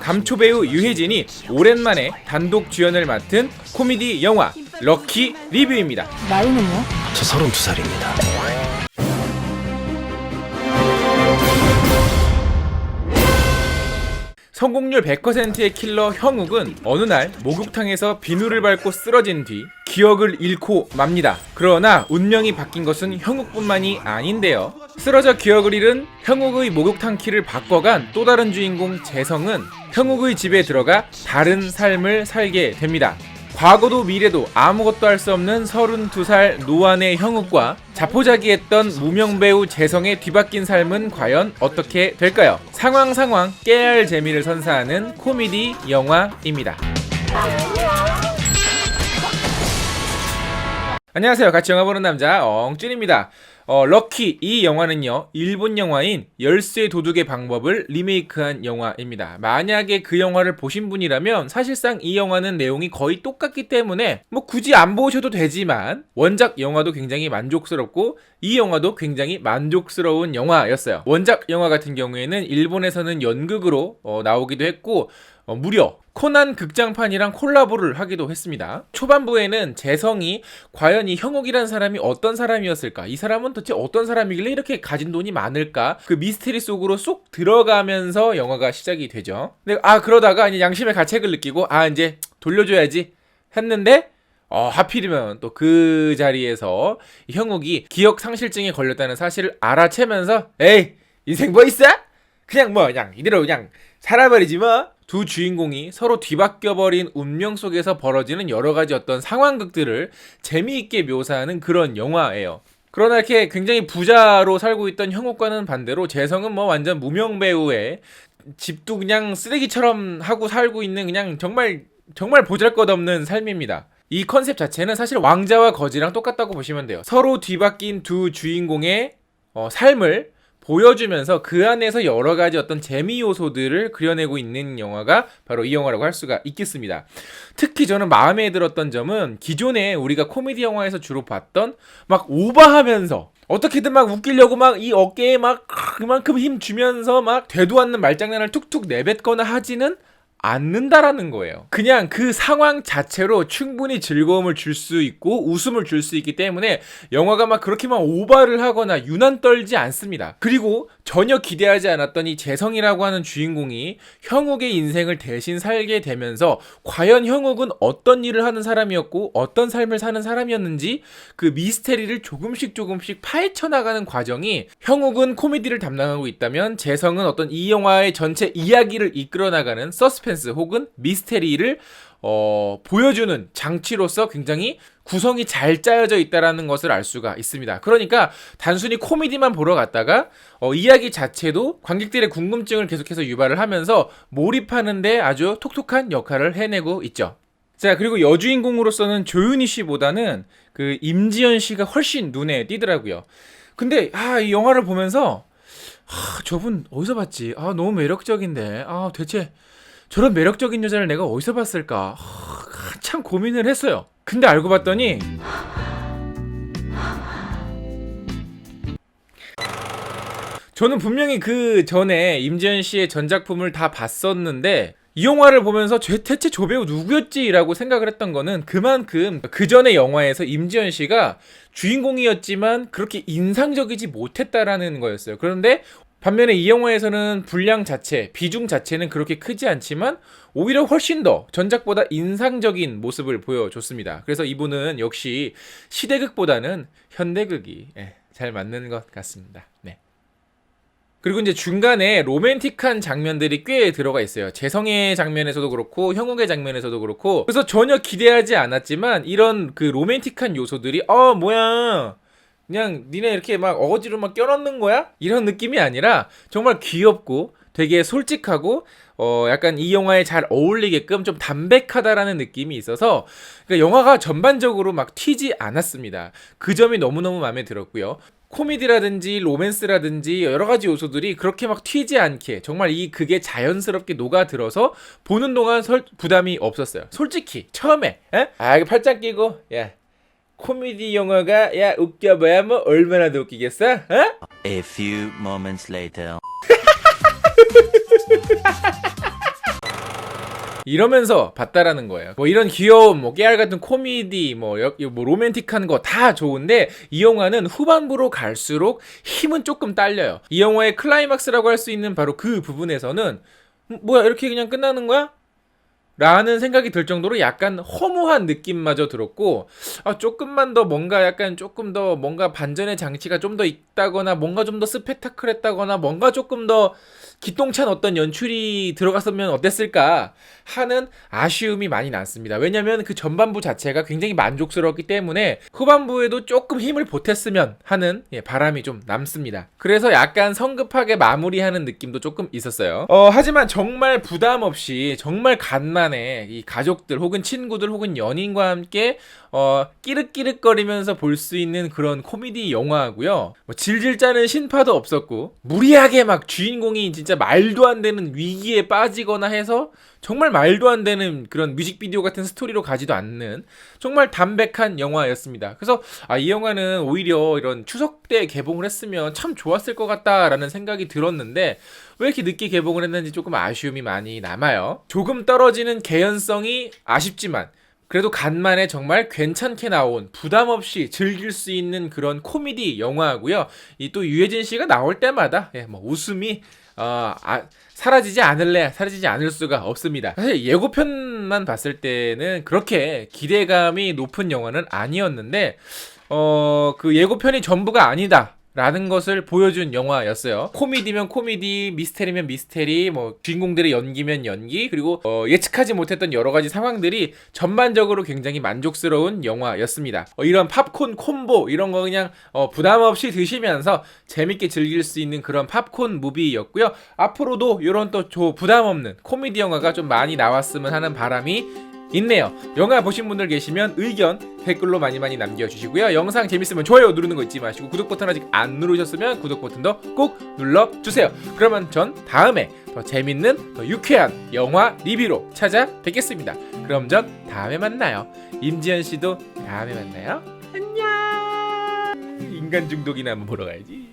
감초 배우 유혜진이 오랜만에 단독 주연을 맡은 코미디 영화 럭키 리뷰입니다. 나이는요? 저 32살입니다. 성공률 100%의 킬러 형욱은 어느 날 목욕탕에서 비누를 밟고 쓰러진 뒤 기억을 잃고 맙니다. 그러나 운명이 바뀐 것은 형욱뿐만이 아닌데요. 쓰러져 기억을 잃은 형욱의 목욕탕 키를 바꿔간 또 다른 주인공 재성은 형욱의 집에 들어가 다른 삶을 살게 됩니다. 과거도 미래도 아무것도 할 수 없는 32살 노안의 형욱과 자포자기했던 무명 배우 재성의 뒤바뀐 삶은 과연 어떻게 될까요? 상황 상황 깨알 재미를 선사하는 코미디 영화입니다. 안녕하세요. 같이 영화 보는 남자 엉준입니다. 어, 럭키 이 영화는요 일본 영화인 열쇠 도둑의 방법을 리메이크한 영화입니다. 만약에 그 영화를 보신 분이라면 사실상 이 영화는 내용이 거의 똑같기 때문에 뭐 굳이 안 보셔도 되지만 원작 영화도 굉장히 만족스럽고 이 영화도 굉장히 만족스러운 영화였어요. 원작 영화 같은 경우에는 일본에서는 연극으로 어, 나오기도 했고 어, 무려 코난 극장판이랑 콜라보를 하기도 했습니다. 초반부에는 재성이 과연 이 형욱이라는 사람이 어떤 사람이었을까? 이 사람은 도대체 어떤 사람이길래 이렇게 가진 돈이 많을까? 그 미스테리 속으로 쏙 들어가면서 영화가 시작이 되죠. 근데 아 그러다가 이제 양심의 가책을 느끼고 아 이제 돌려줘야지 했는데 어, 하필이면 또 그 자리에서 이 형욱이 기억 상실증에 걸렸다는 사실을 알아채면서 에이 인생 뭐 있어? 그냥 뭐 그냥 이대로 그냥 살아버리지 뭐. 두 주인공이 서로 뒤바뀌어 버린 운명 속에서 벌어지는 여러 가지 어떤 상황극들을 재미있게 묘사하는 그런 영화예요. 그러나 이렇게 굉장히 부자로 살고 있던 형욱과는 반대로 재성은 뭐 완전 무명 배우의 집도 그냥 쓰레기처럼 하고 살고 있는 그냥 정말 정말 보잘것없는 삶입니다. 이 컨셉 자체는 사실 왕자와 거지랑 똑같다고 보시면 돼요. 서로 뒤바뀐 두 주인공의 어, 삶을 보여주면서 그 안에서 여러 가지 어떤 재미 요소들을 그려내고 있는 영화가 바로 이 영화라고 할 수가 있겠습니다. 특히 저는 마음에 들었던 점은 기존에 우리가 코미디 영화에서 주로 봤던 막 오버하면서 어떻게든 막 웃기려고 막 이 어깨에 막 그만큼 힘 주면서 막 되도 않는 말장난을 툭툭 내뱉거나 하지는 않는다라는 거예요. 그냥 그 상황 자체로 충분히 즐거움을 줄 수 있고 웃음을 줄 수 있기 때문에 영화가 막 그렇게만 오바를 하거나 유난 떨지 않습니다. 그리고 전혀 기대하지 않았던 이 재성이라고 하는 주인공이 형욱의 인생을 대신 살게 되면서 과연 형욱은 어떤 일을 하는 사람이었고 어떤 삶을 사는 사람이었는지 그 미스테리를 조금씩 조금씩 파헤쳐 나가는 과정이 형욱은 코미디를 담당하고 있다면 재성은 어떤 이 영화의 전체 이야기를 이끌어 나가는 서스펜스 혹은 미스테리를 어, 보여주는 장치로서 굉장히 구성이 잘 짜여져 있다라는 것을 알 수가 있습니다. 그러니까 단순히 코미디만 보러 갔다가 어, 이야기 자체도 관객들의 궁금증을 계속해서 유발을 하면서 몰입하는데 아주 톡톡한 역할을 해내고 있죠. 자 그리고 여주인공으로서는 조윤희 씨보다는 그 임지연 씨가 훨씬 눈에 띄더라고요. 근데 아 이 영화를 보면서 아 저분 어디서 봤지? 아 너무 매력적인데 아 대체 저런 매력적인 여자를 내가 어디서 봤을까? 하, 한참 고민을 했어요. 근데 알고 봤더니 저는 분명히 그 전에 임지연 씨의 전작품을 다 봤었는데 이 영화를 보면서 쟤 대체 저 배우 누구였지라고 생각을 했던 거는 그만큼 그 전의 영화에서 임지연 씨가 주인공이었지만 그렇게 인상적이지 못했다라는 거였어요. 그런데 반면에 이 영화에서는 분량 자체, 비중 자체는 그렇게 크지 않지만 오히려 훨씬 더 전작보다 인상적인 모습을 보여줬습니다. 그래서 이분은 역시 시대극보다는 현대극이 예, 잘 맞는 것 같습니다. 네. 그리고 이제 중간에 로맨틱한 장면들이 꽤 들어가 있어요. 재성의 장면에서도 그렇고 형욱의 장면에서도 그렇고 그래서 전혀 기대하지 않았지만 이런 그 로맨틱한 요소들이 어 뭐야 그냥 니네 이렇게 막 어거지로 막 껴넣는 거야? 이런 느낌이 아니라 정말 귀엽고 되게 솔직하고 어 약간 이 영화에 잘 어울리게끔 좀 담백하다라는 느낌이 있어서 그러니까 영화가 전반적으로 막 튀지 않았습니다. 그 점이 너무너무 마음에 들었고요. 코미디라든지 로맨스라든지 여러 가지 요소들이 그렇게 막 튀지 않게 정말 이 그게 자연스럽게 녹아들어서 보는 동안 설, 부담이 없었어요. 솔직히 처음에 에? 아 이거 팔짱 끼고 야 코미디 영화가 야 웃겨봐야 뭐 얼마나 더 웃기겠어? 어? A few moments later. 이러면서 봤다라는 거예요. 뭐 이런 귀여운 뭐 깨알 같은 코미디 뭐, 여- 뭐 로맨틱한 거 다 좋은데 이 영화는 후반부로 갈수록 힘은 조금 딸려요. 이 영화의 클라이막스라고 할 수 있는 바로 그 부분에서는 음, 뭐야 이렇게 그냥 끝나는 거야? 라는 생각이 들 정도로 약간 허무한 느낌마저 들었고 아 조금만 더 뭔가 약간 조금 더 뭔가 반전의 장치가 좀 더 있다거나 뭔가 좀 더 스펙타클했다거나 뭔가 조금 더 기똥찬 어떤 연출이 들어갔으면 어땠을까 하는 아쉬움이 많이 났습니다. 왜냐면 그 전반부 자체가 굉장히 만족스러웠기 때문에 후반부에도 조금 힘을 보탰으면 하는 예, 바람이 좀 남습니다. 그래서 약간 성급하게 마무리하는 느낌도 조금 있었어요. 어, 하지만 정말 부담 없이 정말 간만에 이 가족들 혹은 친구들 혹은 연인과 함께 어, 끼륵끼륵거리면서 볼 수 있는 그런 코미디 영화고요. 뭐 질질 짜는 신파도 없었고 무리하게 막 주인공이 진짜 말도 안 되는 위기에 빠지거나 해서 정말 말도 안 되는 그런 뮤직비디오 같은 스토리로 가지도 않는 정말 담백한 영화였습니다. 그래서 아, 이 영화는 오히려 이런 추석 때 개봉을 했으면 참 좋았을 것 같다라는 생각이 들었는데 왜 이렇게 늦게 개봉을 했는지 조금 아쉬움이 많이 남아요. 조금 떨어지는 개연성이 아쉽지만 그래도 간만에 정말 괜찮게 나온 부담 없이 즐길 수 있는 그런 코미디 영화고요. 이 또 유해진 씨가 나올 때마다 예, 뭐 웃음이 어, 아, 사라지지 않을래 사라지지 않을 수가 없습니다. 사실 예고편만 봤을 때는 그렇게 기대감이 높은 영화는 아니었는데 어, 그 예고편이 전부가 아니다. 라는 것을 보여준 영화였어요. 코미디면 코미디, 미스테리면 미스테리, 뭐 주인공들의 연기면 연기, 그리고 어, 예측하지 못했던 여러 가지 상황들이 전반적으로 굉장히 만족스러운 영화였습니다. 어, 이런 팝콘 콤보 이런 거 그냥 어, 부담 없이 드시면서 재밌게 즐길 수 있는 그런 팝콘 무비였고요. 앞으로도 이런 또 조- 부담 없는 코미디 영화가 좀 많이 나왔으면 하는 바람이 있네요. 영화 보신 분들 계시면 의견 댓글로 많이 많이 남겨주시고요. 영상 재밌으면 좋아요 누르는 거 잊지 마시고 구독 버튼 아직 안 누르셨으면 구독 버튼도 꼭 눌러주세요. 그러면 전 다음에 더 재밌는 더 유쾌한 영화 리뷰로 찾아뵙겠습니다. 그럼 전 다음에 만나요. 임지연 씨도 다음에 만나요. 안녕. 인간 중독이나 한번 보러 가야지.